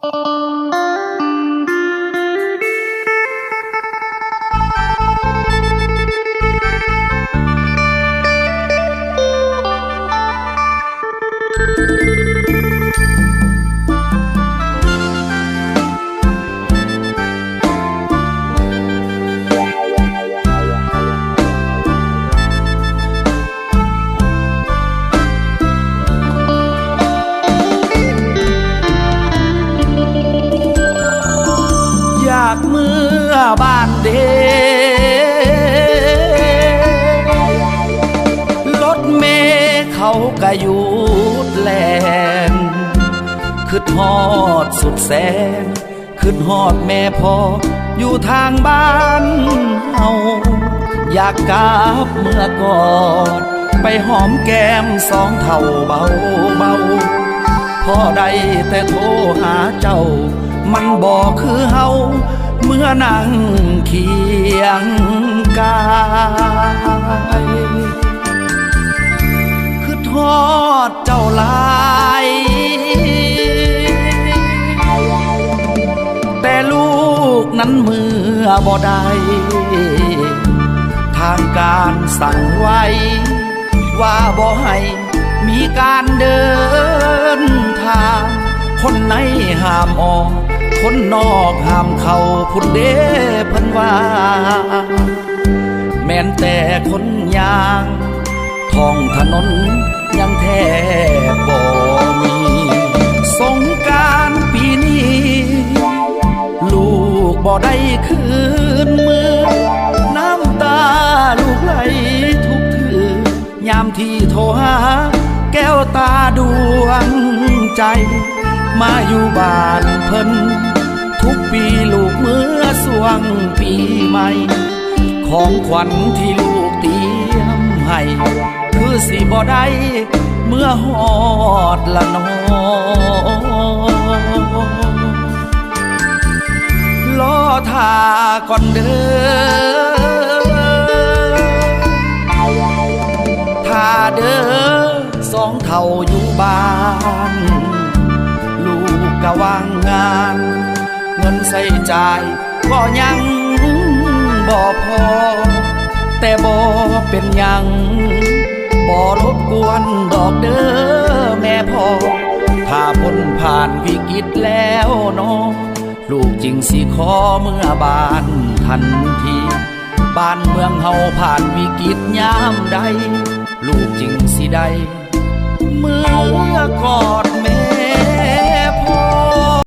อย บ้านเดรถเมเขาก็หยุดแลนคือทอดสุดแสนคือหอดแม่พออยู่ทางบ้านเฮาอยากกลับเมื่อกอนไปหอมแก้มสองเท่าเบาเบาพอได้แต่โทรหาเจ้า มันบอกคือเฮาเมื่อนั่งเคียงกายคือทอดเจ้าลายแต่ลูกนั้นเมื่อบ่ได้ทางการสั่งไว้ ว่าบ่ให้มีการเดินทาง คนในห้ามออก คนนอกห้ามเขาพุ่นเด้พันว่า แม้นแต่คนยางท้องถนนยังแทบบ่มี สงการปีนี้ ลูกบ่ได้คืนมือ น้ำตาลูกไหลทุกถือยามที่โทรหาแก้วตาดวงใจ มาอยู่บ้านเพิ่น ทุกปีลูกเมื่อสวงปีใหม่ ของขวัญที่ลูกเตรียมให้ คือสิบ่ได้เมื่อหอดละนอรอทาก่อนเด้อทาเด้อสองเท่าอยู่บ้าน กก็ว่างงาน เงินใส่จ่ายก็ยังบ่พอ แต่บ่เป็นยังบ่รบกวนดอกเด้อแม่พ่อถ้าพ้นผ่านวิกฤตแล้วเน้องลูกจึงสิขอเมื่อบานทันทีบ้านเมืองเฮาผ่านวิกฤตยามใด ลูกจึงสิได้เมื่อกอดแม่